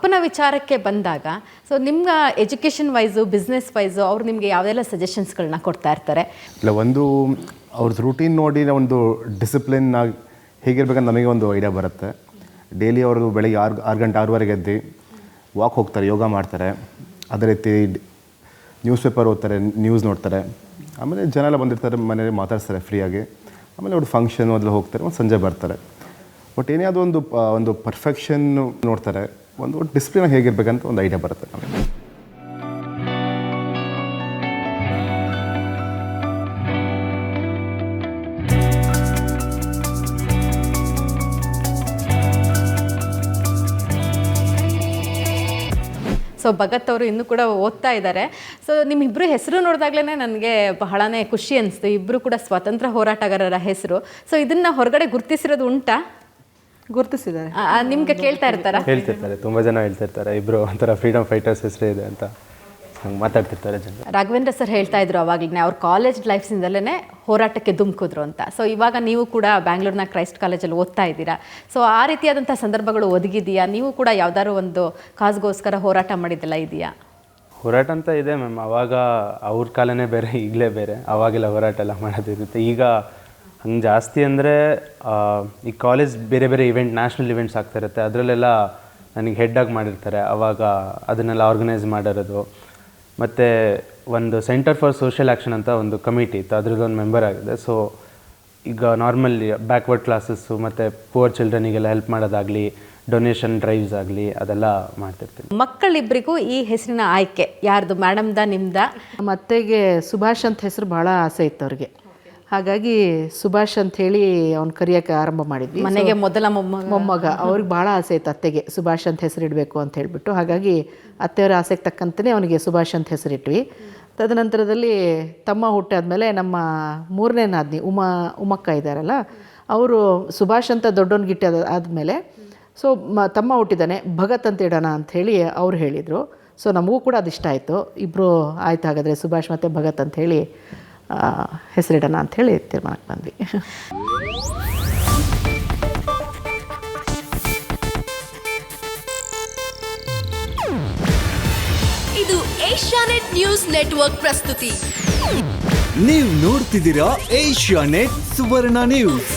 ಅಪ್ಪನ ವಿಚಾರಕ್ಕೆ ಬಂದಾಗ ಸೊ ನಿಮ್ಮ ಎಜುಕೇಷನ್ ವೈಸು ಬಿಸ್ನೆಸ್ ವೈಸು ಅವ್ರು ನಿಮಗೆ ಯಾವುದೆಲ್ಲ ಸಜೆಷನ್ಸ್ಗಳನ್ನ ಕೊಡ್ತಾ ಇರ್ತಾರೆ? ಇಲ್ಲ, ಒಂದು ಅವ್ರದ್ದು ರೂಟೀನ್ ನೋಡಿ ಒಂದು ಡಿಸಿಪ್ಲಿನ್ ಆಗಿ ಹೇಗಿರ್ಬೇಕಂತ ನಮಗೆ ಒಂದು ಐಡಿಯಾ ಬರುತ್ತೆ. ಡೈಲಿ ಅವರು ಬೆಳಿಗ್ಗೆ ಆರು ಆರು ಗಂಟೆ ಆರೂವರೆಗೆ ಎದ್ದು ವಾಕ್ ಹೋಗ್ತಾರೆ, ಯೋಗ ಮಾಡ್ತಾರೆ. ಅದೇ ರೀತಿ ನ್ಯೂಸ್ ಪೇಪರ್ ಓದ್ತಾರೆ ನ್ಯೂಸ್ ನೋಡ್ತಾರೆ. ಆಮೇಲೆ ಜನ ಎಲ್ಲ ಬಂದಿರ್ತಾರೆ ಮನೇಲಿ ಮಾತಾಡ್ತಾರೆ ಫ್ರೀಯಾಗಿ. ಆಮೇಲೆ ಅವ್ರು ಫಂಕ್ಷನ್ ಅದೆಲ್ಲ ಹೋಗ್ತಾರೆ ಒಂದು ಸಂಜೆ ಬರ್ತಾರೆ. ಬಟ್ ಏನೇ ಅದು ಒಂದು ಒಂದು ಪರ್ಫೆಕ್ಷನ್ ನೋಡ್ತಾರೆ. ಒಂದು ಡಿಸ್ಪ್ಲಿನ ಹೇಗಿರ್ಬೇಕಂತ ಒಂದು ಐಡಿಯಾ ಬರುತ್ತೆ ನಮಗೆ. ಸೊ ಭಗತ್ ಅವರು ಇನ್ನೂ ಕೂಡ ಓದ್ತಾ ಇದ್ದಾರೆ. ಸೊ ನಿಮ್ಮಿಬ್ಬರು ಹೆಸರು ನೋಡಿದಾಗಲೇ ನನಗೆ ಬಹಳನೇ ಖುಷಿ ಅನಿಸ್ತು. ಇಬ್ಬರು ಕೂಡ ಸ್ವಾತಂತ್ರ್ಯ ಹೋರಾಟಗಾರರ ಹೆಸರು. ಸೊ ಇದನ್ನು ಹೊರಗಡೆ ಗುರುತಿಸಿರೋದು ಉಂಟಾ? ಗುರುತಿಸಿದ್ದಾರೆ. ನಿಮ್ಗೆ ಕೇಳ್ತಾ ಇರ್ತಾರೆ? ಹೇಳ್ತಿರ್ತಾರೆ ತುಂಬಾ ಜನ ಹೇಳ್ತಿರ್ತಾರೆ ಇಬ್ರು ಒಂಥರ ಫ್ರೀಡಮ್ ಫೈಟರ್ಸ್ ಹೆಸರೇ ಇದೆ ಅಂತ ಹಂಗೆ ಮಾತಾಡ್ತಿರ್ತಾರೆ ಜನ ರಾಘವೇಂದ್ರ ಸರ್ ಹೇಳ್ತಾ ಇದ್ರು ಅವಾಗಲೇ ಅವ್ರ ಕಾಲೇಜ್ ಲೈಫ್ಸಿಂದಲೇ ಹೋರಾಟಕ್ಕೆ ಧುಮುಕಿದ್ರು ಅಂತ. ಸೊ ಇವಾಗ ನೀವು ಕೂಡ ಬ್ಯಾಂಗ್ಳೂರ್ನ ಕ್ರೈಸ್ಟ್ ಕಾಲೇಜಲ್ಲಿ ಓದ್ತಾ ಇದ್ದೀರಾ. ಸೊ ಆ ರೀತಿಯಾದಂಥ ಸಂದರ್ಭಗಳು ಒದಗಿದೆಯಾ? ನೀವು ಕೂಡ ಯಾವ್ದಾದ್ರು ಒಂದು ಕಾಸ್ಗೋಸ್ಕರ ಹೋರಾಟ ಮಾಡಿದ್ದೆಲ್ಲ ಇದೆಯಾ? ಹೋರಾಟ ಅಂತ ಇದೆ ಮ್ಯಾಮ್. ಅವಾಗ ಅವ್ರ ಕಾಲನೇ ಬೇರೆ ಈಗಲೇ ಬೇರೆ. ಅವಾಗೆಲ್ಲ ಹೋರಾಟ ಎಲ್ಲ ಮಾಡೋದಿರುತ್ತೆ. ಈಗ ಹಂಗೆ ಜಾಸ್ತಿ ಅಂದರೆ ಈ ಕಾಲೇಜ್ ಬೇರೆ ಬೇರೆ ಇವೆಂಟ್ ನ್ಯಾಷನಲ್ ಇವೆಂಟ್ಸ್ ಆಗ್ತಾ ಇರುತ್ತೆ. ಅದರಲ್ಲೆಲ್ಲ ನನಗೆ ಹೆಡ್ಡಾಗಿ ಮಾಡಿರ್ತಾರೆ. ಅವಾಗ ಅದನ್ನೆಲ್ಲ ಆರ್ಗನೈಸ್ ಮಾಡಿರೋದು. ಮತ್ತು ಒಂದು ಸೆಂಟರ್ ಫಾರ್ ಸೋಷಿಯಲ್ ಆ್ಯಕ್ಷನ್ ಅಂತ ಒಂದು ಕಮಿಟಿ ಇತ್ತು. ಅದ್ರದ್ದು ಒಂದು ಮೆಂಬರ್ ಆಗಿದೆ. ಸೊ ಈಗ ನಾರ್ಮಲಿ ಬ್ಯಾಕ್ವರ್ಡ್ ಕ್ಲಾಸಸ್ಸು ಮತ್ತು ಪುವರ್ ಚಿಲ್ಡ್ರನಿಗೆಲ್ಲ ಹೆಲ್ಪ್ ಮಾಡೋದಾಗಲಿ ಡೊನೇಷನ್ ಡ್ರೈವ್ಸ್ ಆಗಲಿ ಅದೆಲ್ಲ ಮಾಡ್ತಿರ್ತೀನಿ. ಮಕ್ಕಳಿಬ್ಬರಿಗೂ ಈ ಹೆಸರಿನ ಆಯ್ಕೆ. ಯಾರ್ದು ಮೇಡಮ್ದ ನಿಮ್ದ? ಮತ್ತೆಗೆ ಅತ್ತೆಗೆ ಸುಭಾಷ್ ಅಂತ ಹೆಸರು ಭಾಳ ಆಸೆ ಇತ್ತು ಅವ್ರಿಗೆ. ಹಾಗಾಗಿ ಸುಭಾಷ್ ಅಂತ ಹೇಳಿ ಅವ್ನು ಕರೆಯೋಕ್ಕೆ ಆರಂಭ ಮಾಡಿದ್ವಿ. ಮನೆಗೆ ಮೊದಲ ಮೊಮ್ಮಗ. ಮೊಮ್ಮಗ. ಅವ್ರಿಗೆ ಭಾಳ ಆಸೆ ಇತ್ತು ಅತ್ತೆಗೆ ಸುಭಾಷ್ ಅಂತ ಹೆಸರಿಡಬೇಕು ಅಂತ ಹೇಳಿಬಿಟ್ಟು. ಹಾಗಾಗಿ ಅತ್ತೆಯವರ ಆಸೆಗೆ ತಕ್ಕಂತೆಯೇ ಅವನಿಗೆ ಸುಭಾಷ್ ಅಂತ ಹೆಸರಿಟ್ವಿ. ತದನಂತರದಲ್ಲಿ ತಮ್ಮ ಹುಟ್ಟಾದ್ಮೇಲೆ ನಮ್ಮ ಮೂರನೇ ನಾದ್ನಿ ಉಮಾ ಉಮಕ್ಕ ಇದ್ದಾರಲ್ಲ ಅವರು ಸುಭಾಷ್ ಅಂತ ದೊಡ್ಡವನ್ಗಿಟ್ಟ ಆದಮೇಲೆ ಸೊ ಮ ತಮ್ಮ ಹುಟ್ಟಿದ್ದಾನೆ ಭಗತ್ ಅಂತ ಇಡೋಣ ಹೇಳಿ ಅವ್ರು ಹೇಳಿದರು. ಸೊ ನಮಗೂ ಕೂಡ ಅದು ಇಷ್ಟ ಆಯಿತು. ಇಬ್ಬರು ಆಯ್ತು ಹಾಗಾದರೆ ಸುಭಾಷ್ ಮತ್ತು ಭಗತ್ ಅಂಥೇಳಿ ಹೆಸರಿಡೋಣ ಅಂಥೇಳಿ ತೀರ್ಮಾನಕ್ಕೆ ಬಂದ್ವಿ. ಇದು ಏಷ್ಯಾನೆಟ್ ನ್ಯೂಸ್ ನೆಟ್ವರ್ಕ್ ಪ್ರಸ್ತುತಿ. ನೀವು ನೋಡ್ತಿದ್ದೀರಾ ಏಷ್ಯಾ ನೆಟ್ ಸುವರ್ಣ ನ್ಯೂಸ್.